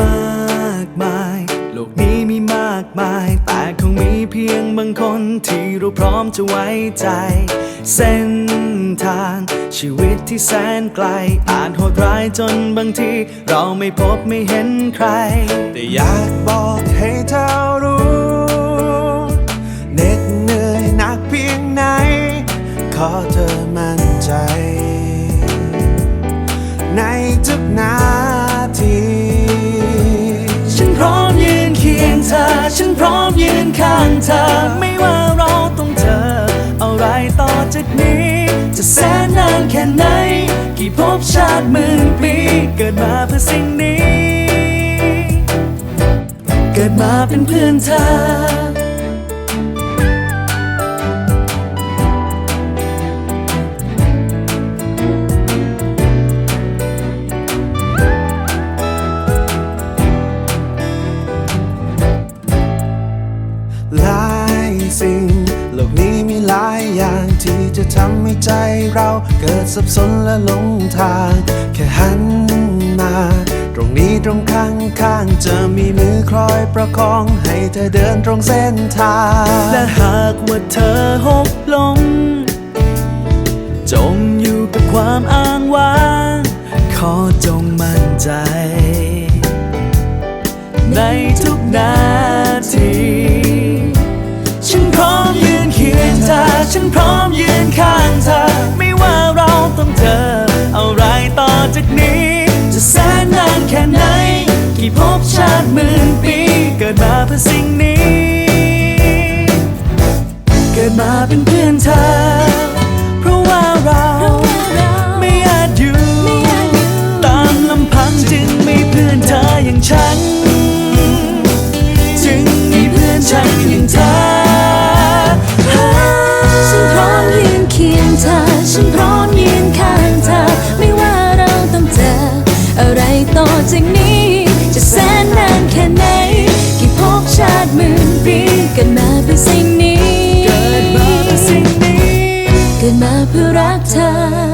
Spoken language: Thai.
มากมาย โลกนี้มีมากมาย แต่คงมีเพียงบางคนที่เราพร้อมจะไว้ใจ เส้นทาง ชีวิตที่แสนไกล อาจโหดร้ายจนบางที เราไม่พบไม่เห็นใคร แต่อยากบอกให้เธอ เธอ ไม่ว่าเราต้องเจอ อะไรต่อจากนี้ จะแสนนานแค่ไหน กี่ภพชาติหมื่นปี เกิดมาเพื่อสิ่งนี้ เกิดมาเป็นเพื่อนเธอ ที่จะทำให้ใจเราเกิดสับสนและหลงทาง แค่หันมา ตรงนี้ตรงข้างข้างจะมีมือคอยประคองให้เธอเดินตรงเส้นทาง และหากว่าเธอหกลง จมอยู่กับความอ้างว้าง ขอจงมั่นใจ ในทุกนา มาเป็นเพื่อน เพื่อรักเธอ